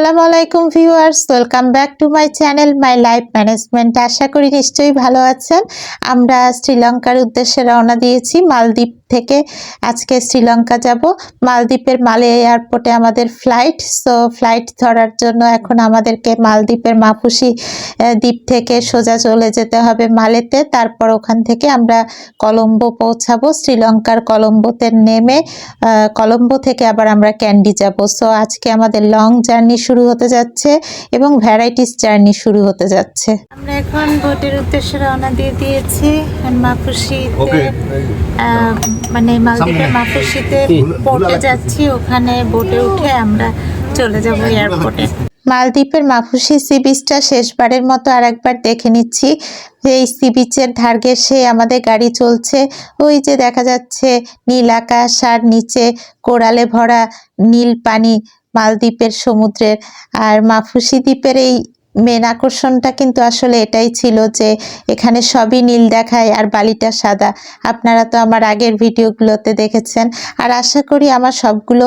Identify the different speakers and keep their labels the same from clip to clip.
Speaker 1: আসসালামু আলাইকুম viewers, welcome back to my channel, my life management. আশা করি নিশ্চয়ই ভালো আছেন। আমরা শ্রীলঙ্কার উদ্দেশ্যে রওনা দিয়েছি, মালদ্বীপ থেকে আজকে শ্রীলঙ্কা যাব। মালদ্বীপের মালে এয়ারপোর্টে আমাদের ফ্লাইট সো ফ্লাইট ধরার জন্য এখন আমাদেরকে মালদ্বীপের মাফুসি দ্বীপ থেকে সোজা চলে যেতে হবে মালেতে। তারপর ওখান থেকে আমরা কলম্বো পৌঁছাবো। শ্রীলঙ্কার কলম্বোতে নেমে কলম্বো থেকে আবার আমরা ক্যান্ডি যাব। সো আজকে আমাদের লং জার্নি শুরু হতে যাচ্ছে এবং ভ্যারাইটিস জার্নি শুরু হতে যাচ্ছে। আমরা এখন বোটের উদ্দেশ্যে রওনা দিয়ে দিয়েছি মাফুসিতে মানে মালদ্বীপের মাফুসিতে বোটে যাচ্ছি ওখানে বোটে উঠে আমরা চলে যাব এয়ারপোর্টে মালদ্বীপের মাফুসি সি বিচটা শেষবারের মতো আর একবার দেখে নিচ্ছি। এই সি বিচের ধার ঘেঁষে আমাদের গাড়ি চলছে ওই যে দেখা যাচ্ছে নীল আকাশ আর নিচে কোরালে ভরা নীল পানি মালদ্বীপের সমুদ্রের। আর মাফুসি দ্বীপের এই মেন আকর্ষণটা কিন্তু আসলে এটাই ছিল যে এখানে সবই নীল দেখায় আর বালিটা সাদা। আপনারা তো আমার আগের ভিডিওগুলোতে দেখেছেন। আর আশা করি আমার সবগুলো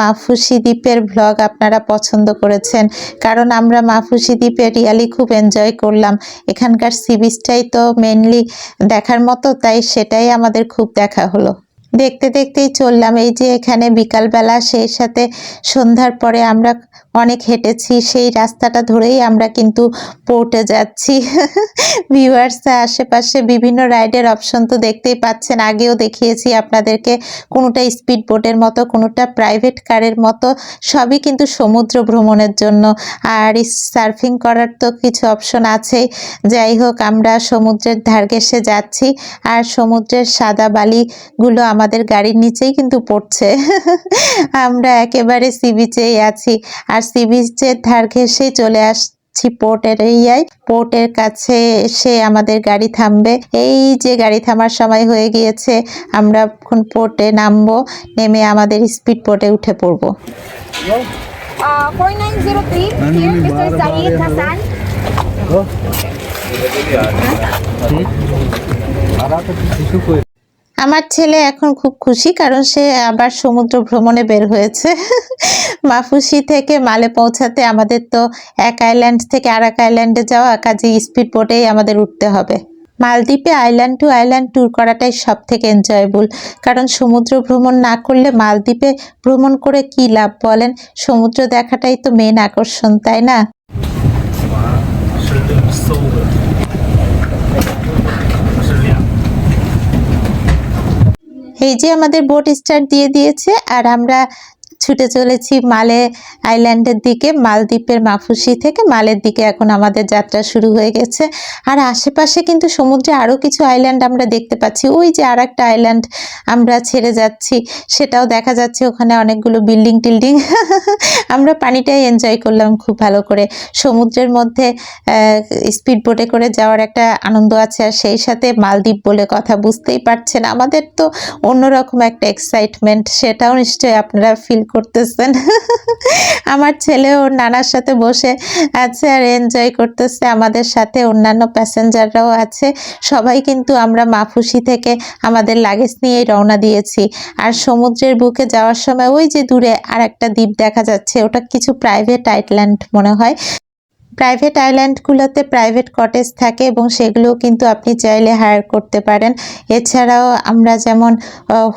Speaker 1: মাফুসি দ্বীপের ভ্লগ আপনারা পছন্দ করেছেন। কারণ আমরা মাফুসি দ্বীপে রিয়ালি খুব এনজয় করলাম। এখানকার সি বিচটাই তো মেনলি দেখার মতো, তাই সেটাই আমাদের খুব দেখা হলো। দেখতে দেখতেই চললাম। এই যে এখানে বিকালবেলা, সেই সাথে সন্ধ্যার পরে আমরা অনেক হেঁটেছি, সেই রাস্তাটা ধরেই আমরা কিন্তু পোর্টে যাচ্ছি। ভিউয়ার্স আশেপাশে বিভিন্ন রাইডের অপশন তো দেখতেই পাচ্ছেন। আগেও দেখিয়েছি আপনাদেরকে, কোনোটা স্পিড বোটের মতো, কোনোটা প্রাইভেট কারের মতো, সবই কিন্তু সমুদ্র ভ্রমণের জন্য। আর সার্ফিং করার তো কিছু অপশন আছেই। যাই হোক, আমরা সমুদ্রের ধার ঘেঁষে যাচ্ছি। আর সমুদ্রের সাদা বালিগুলো আমাদের গাড়ির নিচেই কিন্তু পড়ছে। আমরা একেবারে সি বিচেই আছি। আর সি বিচের ধার ঘেঁষেই চলে আসছি পোর্টের এরিয়ায় পোর্টের কাছে এসে আমাদের গাড়ি থামবে। এই যে গাড়ি থামার সময় হয়ে গিয়েছে আমরা এখন পোর্টে নামবো নেমে আমাদের স্পিড বোটে উঠে পড়ব।
Speaker 2: Uh,
Speaker 1: আমার ছেলে এখন খুব খুশি কারণ সে আবার সমুদ্র ভ্রমণে বের হয়েছে। মাফুসি থেকে মালে পৌঁছাতে আমাদের তো এক আইল্যান্ড থেকে আর এক আইল্যান্ডে যাওয়া কাজে স্পিড বোটেই আমাদের উঠতে হবে। মালদ্বীপে আইল্যান্ড টু আইল্যান্ড ট্যুর করাটাই সব থেকে এনজয়েবল কারণ সমুদ্র ভ্রমণ না করলে মালদ্বীপে ভ্রমণ করে কি লাভ বলেন? সমুদ্র দেখাটাই তো মেন আকর্ষণ, তাই না? এই যে আমাদের বোট স্টার্ট দিয়ে দিয়েছে আর আমরা ছুটে চলেছি মালে আইল্যান্ডের দিকে, মালদ্বীপের মাফুসি থেকে। মালের দিকে এখন আমাদের যাত্রা শুরু হয়ে গেছে। আর আশেপাশে কিন্তু সমুদ্রে আরও কিছু আইল্যান্ড আমরা দেখতে পাচ্ছি। ওই যে আর একটা আইল্যান্ড আমরা ছেড়ে যাচ্ছি, সেটাও দেখা যাচ্ছে ওখানে অনেকগুলো বিল্ডিং টিল্ডিং। আমরা পানিটাই এনজয় করলাম খুব ভালো করে। সমুদ্রের মধ্যে স্পিড বোটে করে যাওয়ার একটা আনন্দ আছে। আর সেই সাথে মালদ্বীপ বলে কথা বুঝতেই পারছেন। আমাদের তো অন্যরকম একটা এক্সাইটমেন্ট সেটাও নিশ্চয়ই আপনারা ফিল করতেছেন। আমার ছেলে নানার সাথে বসে আছে আর এনজয় করতেছে, আমাদের সাথে অন্যান্য প্যাসেঞ্জাররাও আছে। সবাই কিন্তু আমরা মাফুসি থেকে আমাদের লাগেজ নিয়েই রওনা দিয়েছি। আর সমুদ্রের বুকে যাওয়ার সময় ওই যে দূরে আর একটা দ্বীপ দেখা যাচ্ছে, ওটা কিছু প্রাইভেট আইল্যান্ড মনে হয়। প্রাইভেট আইল্যান্ডগুলোতে প্রাইভেট কটেজ থাকে এবং সেগুলো কিন্তু আপনি চাইলে হায়ার করতে পারেন। এছাড়াও আমরা যেমন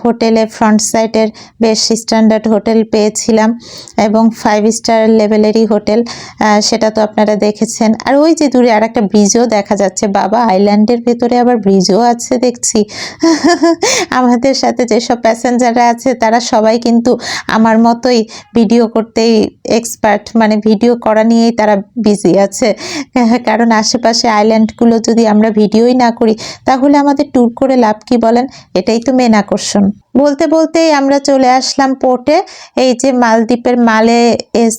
Speaker 1: হোটেলে ফ্রন্ট সাইডের বেশ স্ট্যান্ডার্ড হোটেল পেয়েছিলাম এবং ফাইভ স্টার লেভেলেরই হোটেল সেটা তো আপনারা দেখেছেন। আর ওই যে দূরে আর একটা ব্রিজও দেখা যাচ্ছে। বাবা, আইল্যান্ডের ভেতরে আবার ব্রিজও আছে দেখছি। আমাদের সাথে যেসব প্যাসেঞ্জাররা আছে, তারা সবাই কিন্তু আমার মতোই ভিডিও করতেই এক্সপার্ট মানে ভিডিও করা নিয়েই তারা বিজি আছে। কারণ আশেপাশে আইল্যান্ডগুলো যদি আমরা ভিডিওই না করি, তাহলে আমাদের ট্যুর করে লাভ কি বলেন? এটাই তো মেন আকর্ষণ। বলতে বলতেই আমরা চলে আসলাম পোর্টে এই যে মালদ্বীপের মালে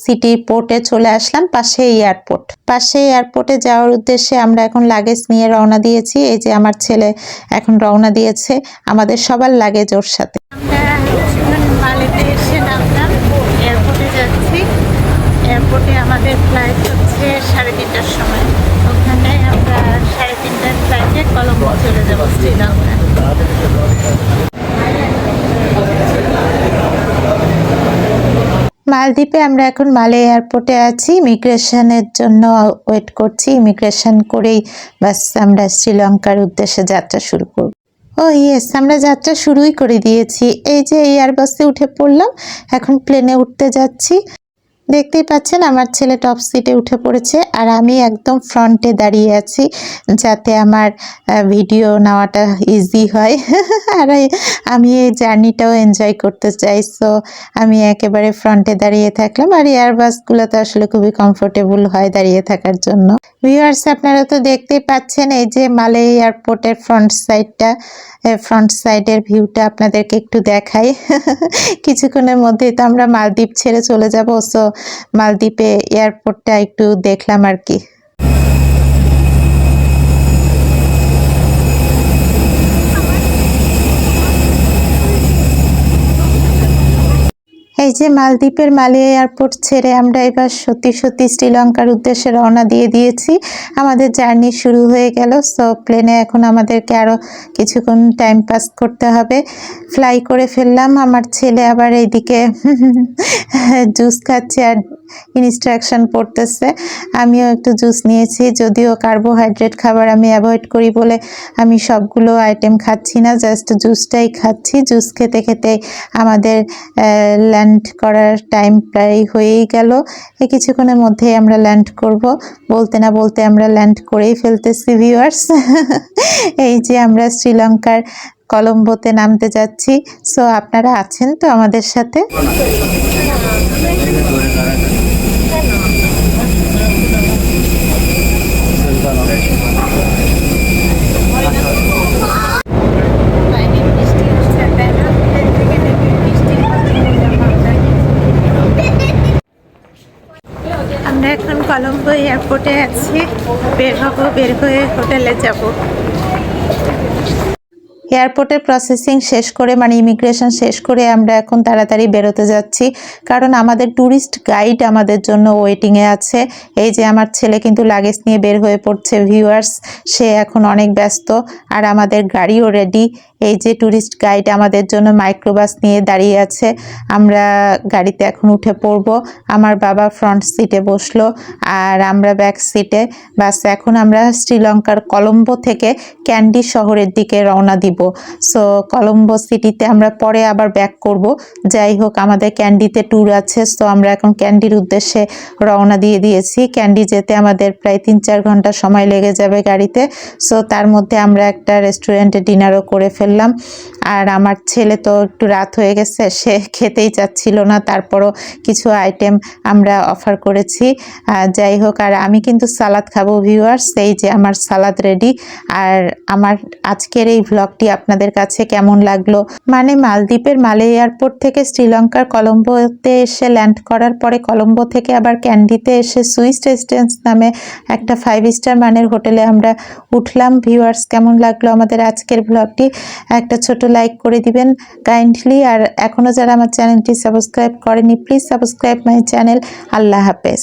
Speaker 1: সিটি পোর্টে চলে আসলাম পাশে এয়ারপোর্ট পাশে এয়ারপোর্টে যাওয়ার উদ্দেশ্যে আমরা এখন লাগেজ নিয়ে রওনা দিয়েছি, এই যে আমার ছেলে এখন রওনা দিয়েছে, আমাদের সবার লাগেজ ওর সাথে। আমরা এসে নামলাম এয়ারপোর্টে যাচ্ছি এয়ারপোর্টে আমাদের ফ্লাইট হচ্ছে সাড়ে তিনটার সময় ওখানে আমরা সাড়ে তিনটার ফ্লাইটে কলম্বো চলে যাব শ্রীলঙ্কা মাল মালদ্বীপে আমরা এখন মালে এয়ারপোর্টে আছি। ইমিগ্রেশনের জন্য ওয়েট করছি। ইমিগ্রেশন করেই বাস আমরা শ্রীলঙ্কার উদ্দেশ্যে যাত্রা শুরু করব। ও ইয়েস আমরা যাত্রা শুরুই করে দিয়েছি। এই যে এয়ারবাসে উঠে পড়লাম, এখন প্লেনে উঠতে যাচ্ছি। দেখতেই পাচ্ছেন আমার ছেলে টপ সিটে উঠে পড়েছে আর আমি একদম ফ্রন্টে দাঁড়িয়ে আছি যাতে আমার ভিডিও নেওয়াটা ইজি হয়। আর আমি এই জার্নিটাও এনজয় করতে চাই। সো আমি একেবারে ফ্রন্টে দাঁড়িয়ে থাকলাম আর এয়ারবাসগুলো তো আসলে খুবই কমফোর্টেবল হয় দাঁড়িয়ে থাকার জন্য। ভিউয়ার্স আপনারা তো দেখতেই পাচ্ছেন এই যে মালে এয়ারপোর্টের ফ্রন্ট সাইডটা ফ্রন্ট সাইডের ভিউটা আপনাদেরকে একটু দেখাই। কিছুক্ষণের মধ্যেই তো আমরা মালদ্বীপ ছেড়ে চলে যাব। সো মালদ্বীপে এয়ারপোর্টটা একটু দেখলাম আর কি। এই যে মালদ্বীপের মালিয়া এয়ারপোর্ট ছেড়ে আমরা এবার সত্যি সত্যি শ্রীলঙ্কার উদ্দেশ্যে রওনা দিয়ে দিয়েছি। আমাদের জার্নি শুরু হয়ে গেল সো প্লেনে এখন আমাদেরকে আরও কিছুক্ষণ টাইম পাস করতে হবে। ফ্লাই করে ফেললাম, আমার ছেলে আবার এইদিকে জুস খাচ্ছে আর ইনস্ট্রাকশন পড়তেছে। আমিও একটু জুস নিয়েছি, যদিও কার্বোহাইড্রেট খাবার আমি অ্যাভয়েড করি বলে আমি সবগুলো আইটেম খাচ্ছি না জাস্ট জুসটাই খাচ্ছি। জুস খেতে খেতে আমাদের ল্যান্ড করার টাইম প্রায় হয়েই গেল। এই কিছুক্ষণের মধ্যেই আমরা ল্যান্ড করব। বলতে না বলতে আমরা ল্যান্ড করেই ফেলতেছি ভিউয়ার্স এই যে আমরা শ্রীলঙ্কার কলম্বোতে নামতে যাচ্ছি। সো আপনারা আছেন তো আমাদের সাথে আমরা এখন কলম্বো এয়ারপোর্টে আছি। বের হব, বের হয়ে হোটেলে যাব। এয়ারপোর্টের প্রসেসিং শেষ করে মানে ইমিগ্রেশন শেষ করে আমরা এখন তাড়াতাড়ি বেরোতে যাচ্ছি। কারণ আমাদের ট্যুরিস্ট গাইড আমাদের জন্য ওয়েটিংয়ে আছে। এই যে আমার ছেলে কিন্তু লাগেজ নিয়ে বের হয়ে পড়ছে, ভিউয়ার্স। সে এখন অনেক ব্যস্ত। আর আমাদের গাড়িও রেডি এই যে ট্যুরিস্ট গাইড আমাদের জন্য মাইক্রোবাস নিয়ে দাঁড়িয়ে আছে, আমরা গাড়িতে এখন উঠে পড়ব। আমার বাবা ফ্রন্ট সিটে বসল আর আমরা ব্যাক সিটে বাস, এখন আমরা শ্রীলঙ্কার কলম্বো থেকে ক্যান্ডি শহরের দিকে রওনা দিব। সো কলম্বো সিটিতে আমরা পরে আবার ব্যাক করব। যাই হোক, আমাদের ক্যান্ডিতে ট্যুর আছে সো আমরা এখন ক্যান্ডির উদ্দেশ্যে রওনা দিয়ে দিয়েছি। ক্যান্ডি যেতে আমাদের প্রায় তিন চার ঘণ্টা সময় লেগে যাবে গাড়িতে। সো তার মধ্যে আমরা একটা রেস্টুরেন্টে ডিনারও করে ফেললাম আর আমার ছেলে তো একটু রাত হয়ে গেছে, সে খেতেই চাচ্ছিল না। তারপরও কিছু আইটেম আমরা অফার করেছি। যাই হোক, আর আমি কিন্তু সালাদ খাব ভিউয়ার্স এই যে আমার সালাদ রেডি আর আমার আজকের এই ভ্লগটি আপনাদের কাছে কেমন লাগল? মানে মালদ্বীপের মালে এয়ারপোর্ট থেকে শ্রীলঙ্কার কলম্বোতে এসে ল্যান্ড করার পরে কলম্বো থেকে আবার ক্যান্ডিতে এসে সুইস রেসিডেন্স নামে একটা ফাইভ স্টার মানের হোটেলে আমরা উঠলাম। ভিউয়ার্স কেমন লাগল আমাদের আজকের ব্লগটি একটা ছোট লাইক করে দিবেন কাইন্ডলি আর এখনও যারা আমার চ্যানেলটি সাবস্ক্রাইব করেনি প্লিজ সাবস্ক্রাইব মাই চ্যানেল আল্লাহ হাফেজ।